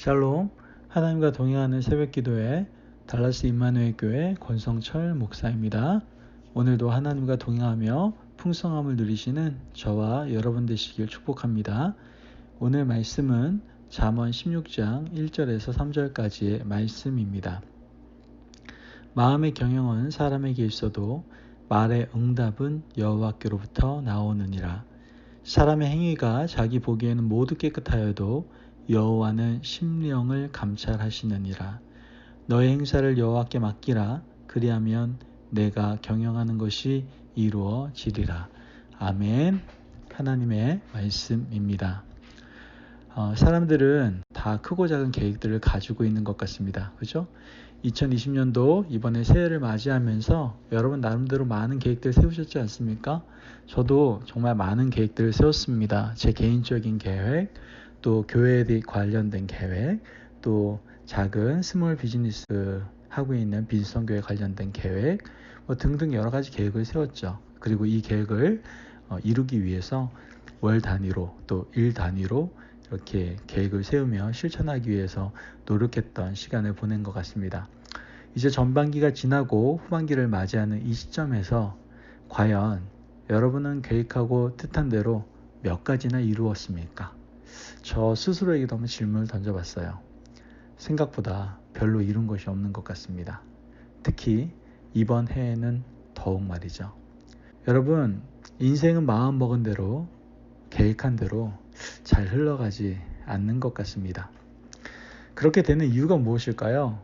샬롬 하나님과 동행하는 새벽 기도회 달라스 임마누엘 교회 권성철 목사입니다. 오늘도 하나님과 동행하며 풍성함을 누리시는 저와 여러분 되시길 축복합니다. 오늘 말씀은 잠언 16장 1절에서 3절까지의 말씀입니다. 마음의 경영은 사람에게 있어도 말의 응답은 여호와께로부터 나오느니라. 사람의 행위가 자기 보기에는 모두 깨끗하여도 여호와는 심령을 감찰하시느니라. 너의 행사를 여호와께 맡기라. 그리하면 내가 경영하는 것이 이루어지리라. 아멘. 하나님의 말씀입니다. 어, 사람들은 다 크고 작은 계획들을 가지고 있는 것 같습니다. 그죠? 2020년도 이번에 새해를 맞이하면서 여러분 나름대로 많은 계획들 세우셨지 않습니까? 저도 정말 많은 계획들을 세웠습니다. 제 개인적인 계획, 또 교회에 관련된 계획, 또 작은 스몰 비즈니스 하고 있는 비즈성교회 관련된 계획, 뭐 등등 여러 가지 계획을 세웠죠. 그리고 이 계획을 어, 이루기 위해서 월 단위로 또 일 단위로 이렇게 계획을 세우며 실천하기 위해서 노력했던 시간을 보낸 것 같습니다. 이제 전반기가 지나고 후반기를 맞이하는 이 시점에서 과연 여러분은 계획하고 뜻한 대로 몇 가지나 이루었습니까? 저 스스로에게도 한번 질문을 던져봤어요. 생각보다 별로 이룬 것이 없는 것 같습니다. 특히 이번 해에는 더욱 말이죠. 여러분, 인생은 마음 먹은 대로, 계획한 대로 잘 흘러가지 않는 것 같습니다. 그렇게 되는 이유가 무엇일까요?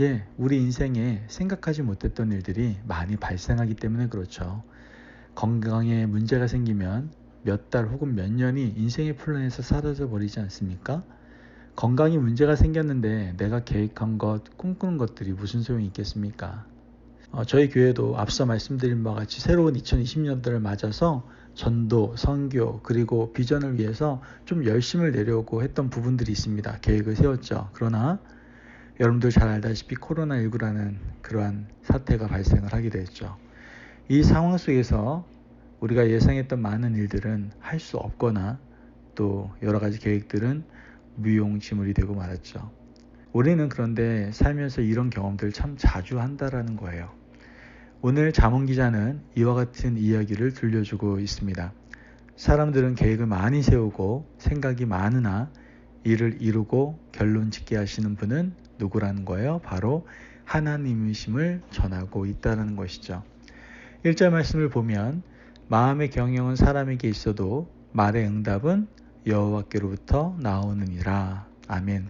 예, 우리 인생에 생각하지 못했던 일들이 많이 발생하기 때문에 그렇죠. 건강에 문제가 생기면 몇 달 혹은 몇 년이 인생의 플랜에서 사라져 버리지 않습니까? 건강이 문제가 생겼는데 내가 계획한 것, 꿈꾸는 것들이 무슨 소용이 있겠습니까? 어, 저희 교회도 앞서 말씀드린 바와 같이 새로운 2020년도를 맞아서 전도, 선교, 그리고 비전을 위해서 좀 열심을 내려고 했던 부분들이 있습니다. 계획을 세웠죠. 그러나 여러분들 잘 알다시피 코로나19라는 그러한 사태가 발생을 하게 됐죠. 이 상황 속에서 우리가 예상했던 많은 일들은 할 수 없거나 또 여러 가지 계획들은 무용지물이 되고 말았죠. 우리는 그런데 살면서 이런 경험들 참 자주 한다라는 거예요. 오늘 자문 기자는 이와 같은 이야기를 들려주고 있습니다. 사람들은 계획을 많이 세우고 생각이 많으나 이를 이루고 결론 짓게 하시는 분은 누구라는 거예요? 바로 하나님이심을 전하고 있다는 것이죠. 1절 말씀을 보면 마음의 경영은 사람에게 있어도 말의 응답은 여호와께로부터 나오느니라. 아멘.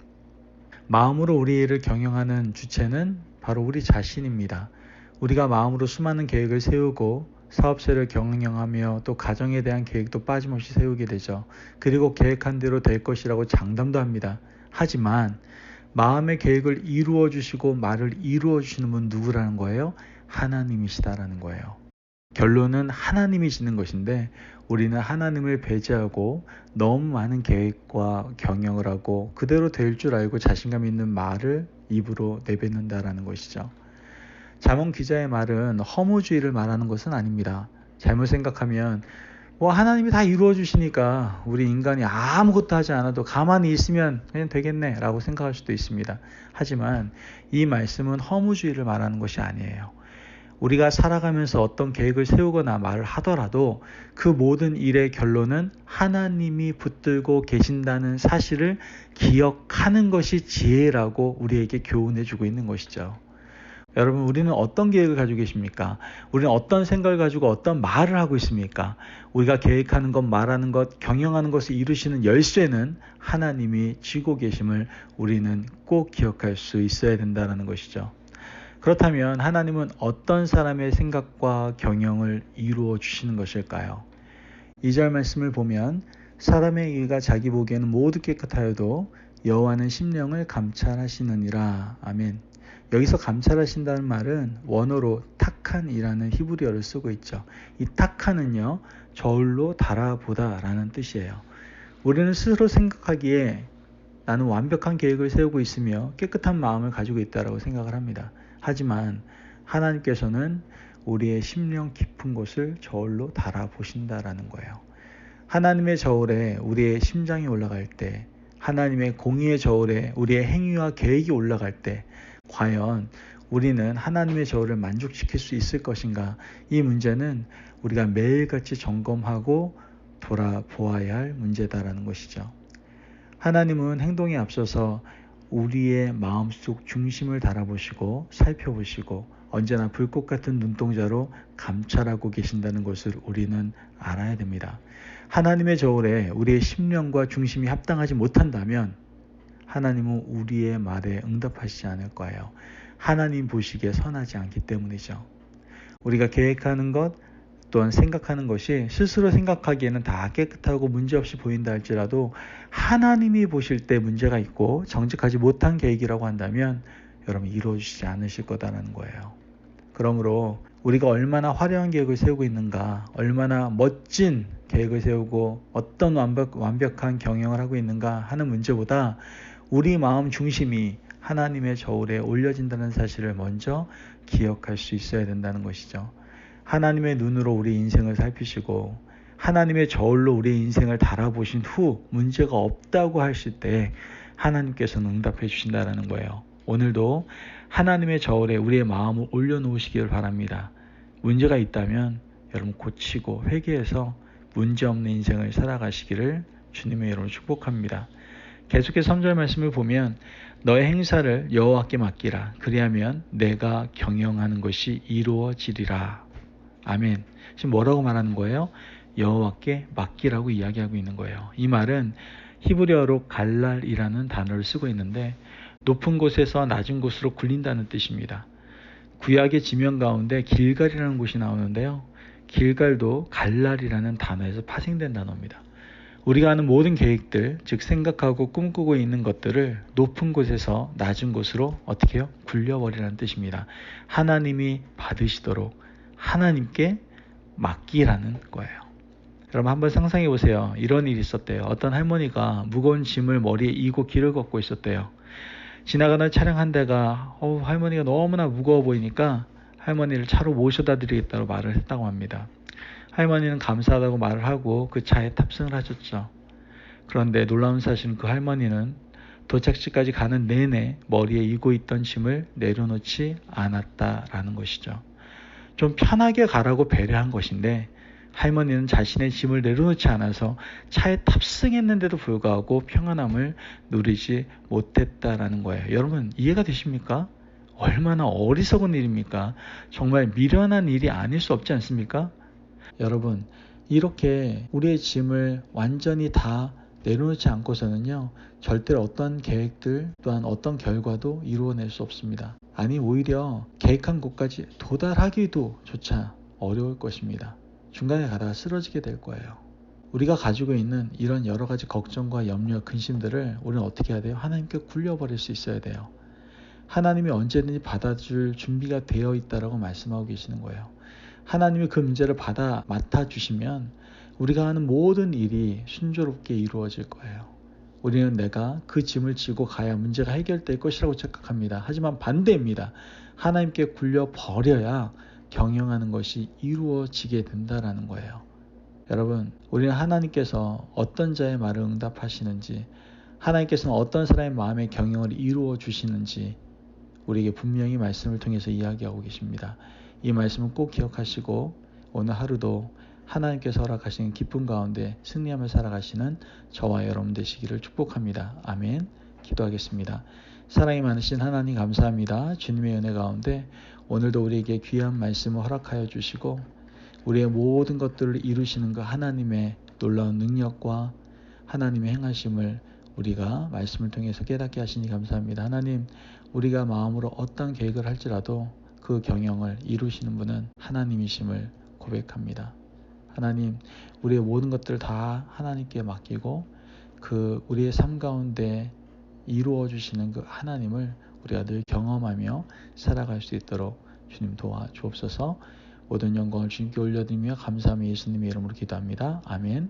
마음으로 우리를 경영하는 주체는 바로 우리 자신입니다. 우리가 마음으로 수많은 계획을 세우고 사업체를 경영하며 또 가정에 대한 계획도 빠짐없이 세우게 되죠. 그리고 계획한 대로 될 것이라고 장담도 합니다. 하지만 마음의 계획을 이루어 주시고 말을 이루어 주시는 분 누구라는 거예요? 하나님이시다라는 거예요. 결론은 하나님이시는 것인데 우리는 하나님을 배제하고 너무 많은 계획과 경영을 하고 그대로 될 줄 알고 자신감 있는 말을 입으로 내뱉는다라는 것이죠. 자몽 기자의 말은 허무주의를 말하는 것은 아닙니다. 잘못 생각하면 뭐 하나님이 다 이루어 주시니까 우리 인간이 아무것도 하지 않아도 가만히 있으면 그냥 되겠네 라고 생각할 수도 있습니다. 하지만 이 말씀은 허무주의를 말하는 것이 아니에요. 우리가 살아가면서 어떤 계획을 세우거나 말을 하더라도 그 모든 일의 결론은 하나님이 붙들고 계신다는 사실을 기억하는 것이 지혜라고 우리에게 교훈해 주고 있는 것이죠. 여러분, 우리는 어떤 계획을 가지고 계십니까? 우리는 어떤 생각을 가지고 어떤 말을 하고 있습니까? 우리가 계획하는 것, 말하는 것, 경영하는 것을 이루시는 열쇠는 하나님이 쥐고 계심을 우리는 꼭 기억할 수 있어야 된다는 것이죠. 그렇다면 하나님은 어떤 사람의 생각과 경영을 이루어 주시는 것일까요? 2절 말씀을 보면 사람의 의가 자기 보기에는 모두 깨끗하여도 여호와는 심령을 감찰하시느니라. 아멘. 여기서 감찰하신다는 말은 원어로 탁한이라는 히브리어를 쓰고 있죠. 이 탁한은요, 저울로 달아보다라는 뜻이에요. 우리는 스스로 생각하기에 나는 완벽한 계획을 세우고 있으며 깨끗한 마음을 가지고 있다라고 생각을 합니다. 하지만 하나님께서는 우리의 심령 깊은 곳을 저울로 달아보신다라는 거예요. 하나님의 저울에 우리의 심장이 올라갈 때 하나님의 공의의 저울에 우리의 행위와 계획이 올라갈 때 과연 우리는 하나님의 저울을 만족시킬 수 있을 것인가? 이 문제는 우리가 매일같이 점검하고 돌아보아야 할 문제다라는 것이죠. 하나님은 행동에 앞서서 우리의 마음속 중심을 달아보시고 살펴보시고 언제나 불꽃 같은 눈동자로 감찰하고 계신다는 것을 우리는 알아야 됩니다. 하나님의 저울에 우리의 심령과 중심이 합당하지 못한다면 하나님은 우리의 말에 응답하시지 않을 거예요. 하나님 보시기에 선하지 않기 때문이죠. 우리가 계획하는 것 또한 생각하는 것이 스스로 생각하기에는 다 깨끗하고 문제없이 보인다 할지라도 하나님이 보실 때 문제가 있고 정직하지 못한 계획이라고 한다면 여러분 이루어지지 않으실 거다라는 거예요. 그러므로 우리가 얼마나 화려한 계획을 세우고 있는가, 얼마나 멋진 계획을 세우고 어떤 완벽, 완벽한 경영을 하고 있는가 하는 문제보다 우리 마음 중심이 하나님의 저울에 올려진다는 사실을 먼저 기억할 수 있어야 된다는 것이죠. 하나님의 눈으로 우리 인생을 살피시고 하나님의 저울로 우리 인생을 달아보신 후 문제가 없다고 하실 때 하나님께서는 응답해 주신다는 거예요. 오늘도 하나님의 저울에 우리의 마음을 올려놓으시기를 바랍니다. 문제가 있다면 여러분 고치고 회개해서 문제 없는 인생을 살아가시기를 주님의 이름으로 축복합니다. 계속해서 3절 말씀을 보면 너의 행사를 여호와께 맡기라. 그리하면 내가 경영하는 것이 이루어지리라. 아멘. 지금 뭐라고 말하는 거예요? 여호와께 맡기라고 이야기하고 있는 거예요. 이 말은 히브리어로 갈랄이라는 단어를 쓰고 있는데 높은 곳에서 낮은 곳으로 굴린다는 뜻입니다. 구약의 지명 가운데 길갈이라는 곳이 나오는데요. 길갈도 갈랄이라는 단어에서 파생된 단어입니다. 우리가 하는 모든 계획들, 즉 생각하고 꿈꾸고 있는 것들을 높은 곳에서 낮은 곳으로 어떻게 해요? 굴려버리라는 뜻입니다. 하나님이 받으시도록 하나님께 맡기라는 거예요. 여러분 한번 상상해 보세요. 이런 일이 있었대요. 어떤 할머니가 무거운 짐을 머리에 이고 길을 걷고 있었대요. 지나가는 차량 한 대가 어, 할머니가 너무나 무거워 보이니까 할머니를 차로 모셔다 드리겠다고 말을 했다고 합니다. 할머니는 감사하다고 말을 하고 그 차에 탑승을 하셨죠. 그런데 놀라운 사실은 그 할머니는 도착지까지 가는 내내 머리에 이고 있던 짐을 내려놓지 않았다라는 것이죠. 좀 편하게 가라고 배려한 것인데 할머니는 자신의 짐을 내려놓지 않아서 차에 탑승했는데도 불구하고 평안함을 누리지 못했다라는 거예요. 여러분 이해가 되십니까? 얼마나 어리석은 일입니까? 정말 미련한 일이 아닐 수 없지 않습니까? 여러분 이렇게 우리의 짐을 완전히 다 내려놓지 않고서는요 절대로 어떤 계획들 또한 어떤 결과도 이루어낼 수 없습니다. 아니 오히려 계획한 곳까지 도달하기도 조차 어려울 것입니다. 중간에 가다가 쓰러지게 될 거예요. 우리가 가지고 있는 이런 여러 가지 걱정과 염려, 근심들을 우리는 어떻게 해야 돼요? 하나님께 굴려버릴 수 있어야 돼요. 하나님이 언제든지 받아줄 준비가 되어 있다라고 말씀하고 계시는 거예요. 하나님이 그 문제를 받아 맡아 주시면 우리가 하는 모든 일이 순조롭게 이루어질 거예요. 우리는 내가 그 짐을 지고 가야 문제가 해결될 것이라고 착각합니다. 하지만 반대입니다. 하나님께 굴려 버려야 경영하는 것이 이루어지게 된다라는 거예요. 여러분, 우리는 하나님께서 어떤 자의 말을 응답하시는지, 하나님께서는 어떤 사람의 마음의 경영을 이루어 주시는지 우리에게 분명히 말씀을 통해서 이야기하고 계십니다. 이 말씀을 꼭 기억하시고 오늘 하루도 하나님께서 허락하시는 기쁨 가운데 승리하며 살아가시는 저와 여러분 되시기를 축복합니다. 아멘. 기도하겠습니다. 사랑이 많으신 하나님 감사합니다. 주님의 은혜 가운데 오늘도 우리에게 귀한 말씀을 허락하여 주시고 우리의 모든 것들을 이루시는 그 하나님의 놀라운 능력과 하나님의 행하심을 우리가 말씀을 통해서 깨닫게 하시니 감사합니다. 하나님, 우리가 마음으로 어떤 계획을 할지라도 그 경영을 이루시는 분은 하나님이심을 고백합니다. 하나님, 우리의 모든 것들을 다 하나님께 맡기고 그 우리의 삶 가운데 이루어 주시는 그 하나님을 우리가 늘 경험하며 살아갈 수 있도록 주님 도와 주옵소서. 모든 영광을 주님께 올려드리며 감사하며 예수님의 이름으로 기도합니다. 아멘.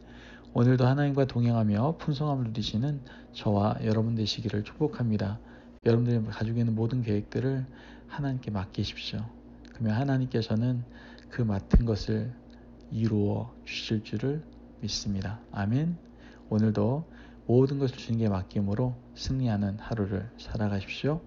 오늘도 하나님과 동행하며 풍성함을 누리시는 저와 여러분 되시기를 축복합니다. 여러분들이 가지고 있는 모든 계획들을 하나님께 맡기십시오. 그러면 하나님께서는 그 맡은 것을 이루어 주실 줄을 믿습니다. 아멘. 오늘도 모든 것을 주님께 맡김으로 승리하는 하루를 살아가십시오.